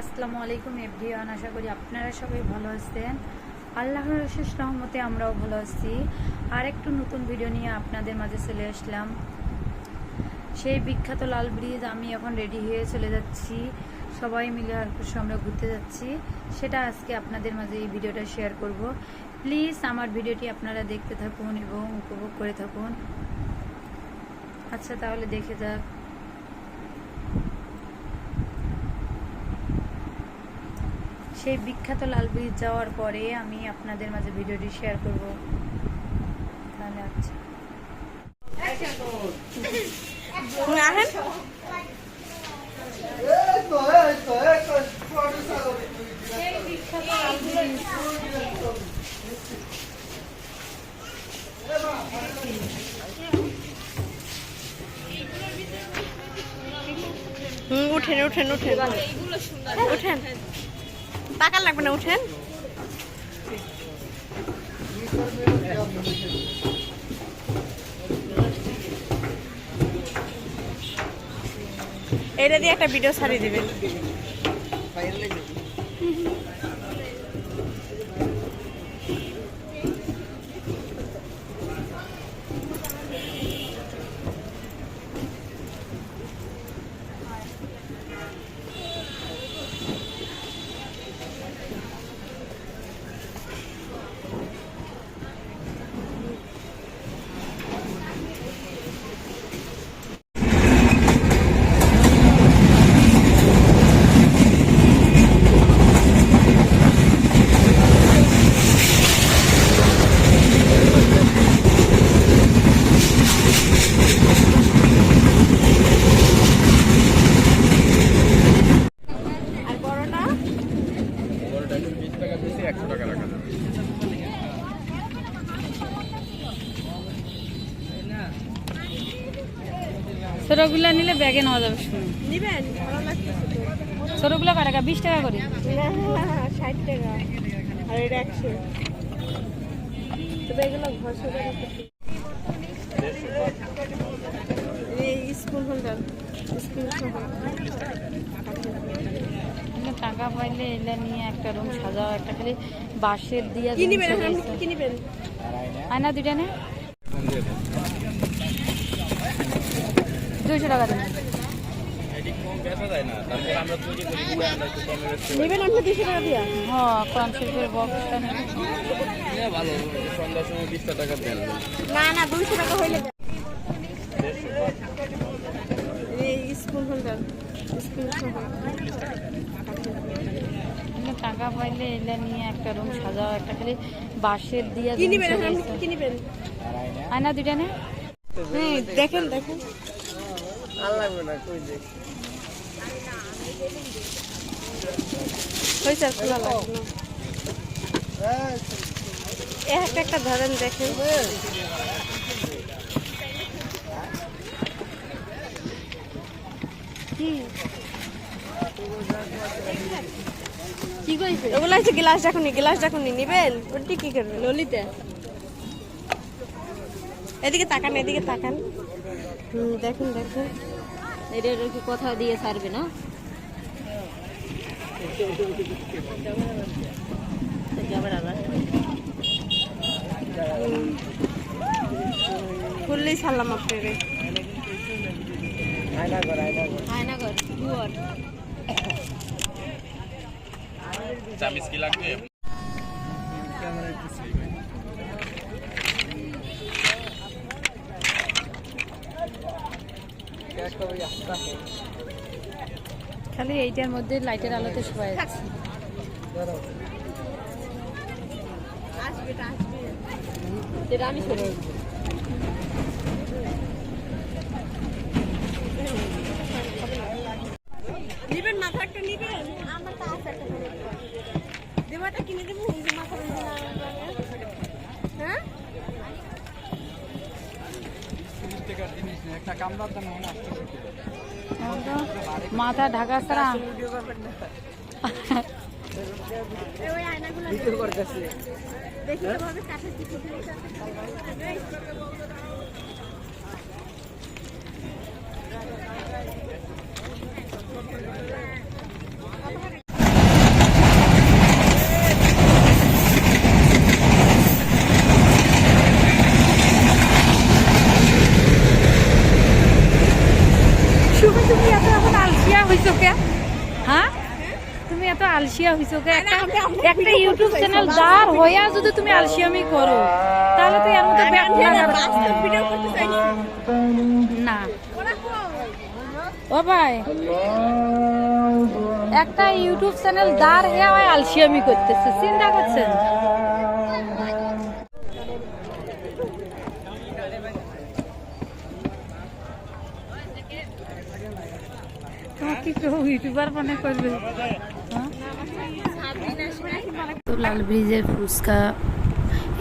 আসসালামু আলাইকুম এভরিওয়ান, আশা করি আপনারা সবাই ভালো আছেন। আল্লাহর অশেষ রহমতে আমরাও ভালো আছি। আর একটু নতুন ভিডিও নিয়ে আপনাদের মাঝে চলে আসলাম। সেই বিখ্যাত লাল ব্রিজ, আমি এখন রেডি হয়ে চলে যাচ্ছি। সবাই মিলে আর আমরা ঘুরতে যাচ্ছি। সেটা আজকে আপনাদের মাঝে এই ভিডিওটা শেয়ার করব। প্লিজ আমার ভিডিওটি আপনারা দেখতে থাকুন এবং উপভোগ করে থাকুন। আচ্ছা তাহলে দেখে যাক। সেই বিখ্যাত লাল ব্রিজ যাওয়ার পরে আমি আপনাদের মাঝে ভিডিওটি শেয়ার করব। তাহলে আচ্ছা। সেই বিখ্যাত লাল ব্রিজ হুম উঠেন উঠেন উঠেন। উঠেন। টাকা লাগবে না উঠেন। এটা দিয়ে একটা ভিডিও ছাড়িয়ে দিবেন। ছোটগুলো নিলে ব্যাগে নেওয়া যাবে শুনুন। নিবেন? ভালো ছোটগুলো কয় টাকা? বিশ টাকা করে। ষাট টাকা। আর এটা একশো। তবে এগুলো ঘর এই স্কুল হোল্ডার স্কুল টাকা পাইলে এগুলো নিয়ে একটা রুম সাজাও একটা খালি বাঁশের দিয়া আয়না দুইটা নে দুইশো টাকা দেবেন এটি কম বেচা যায় না তারপর আমরা তৈরি করি বলে আমরা বেচতে নিবেন আপনি দুশো টাকা দিয়া? হ্যাঁ বক্সটা নেবেন। ভালো সন্ধ্যার সময় বিশটা টাকা দেন না না দুইশো টাকা হইলে স্কুল হোল্ডার টাকা পাইলে এগুলো নিয়ে একটা রুম সাজাও একটা খালি বাঁশের দিয়া আয়না দুইটা নে। দেখেন দেখেন। আর লাগবে না কই দেখ হয়েছে আর খোলা লাগবে? একটা একটা ধরেন দেখেন। কি? কি কইছে? ওগুলো হচ্ছে গ্লাস রাখুনি গ্লাস রাখুনি নিবেন ওটি কি করবেন? ললিতে। এদিকে তাকান এদিকে তাকান। হুম দেখুন দেখুন। এটা কি কথা দিয়ে ছাড়বে না? খুললেই ছাড়লাম আপনারে আয়নাগর দুয়ার। চামিচ কি লাগবে? খালি এইটার মধ্যে লাইটের আলোতে শোয়া যাচ্ছে। আমি ছোট নিবেন মাথা একটা নিবেন আমার তো আছে একটা দেবাটা কিনে দেবো ওই যে মাথা হ্যাঁ মাথা ঢাকা সারা ওই আয়নাগুলো দেখি এভাবে কাঠের কিছু জিনিস আছে হ্যাঁ তুমি এত আলসিয়া হইছো কে? একটা একটা ইউটিউব চ্যানেল হইয়া যদি তুমি আলসিয়ামি করো তাহলে তো এর না ও ভাই একটা ইউটিউব চ্যানেল দাঁড় হয়ে আলসিয়ামি করতেছে। চিন্তা করছেন? হ্যাঁ? লাল ব্রিজের ফুচকা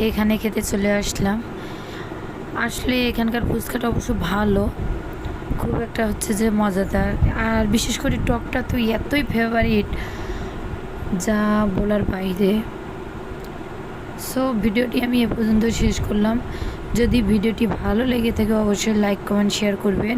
এখানে খেতে চলে আসলাম। আসলে এখানকার ফুচকাটা অবশ্য ভালো, খুব একটা হচ্ছে যে মজাদার। আর বিশেষ করে টকটা তো এতই ফেভারিট যা বলার বাইরে। সো ভিডিওটি আমি এ পর্যন্ত শেষ করলাম। যদি ভিডিওটি ভালো লেগে থাকে, অবশ্যই লাইক কমেন্ট শেয়ার করবেন।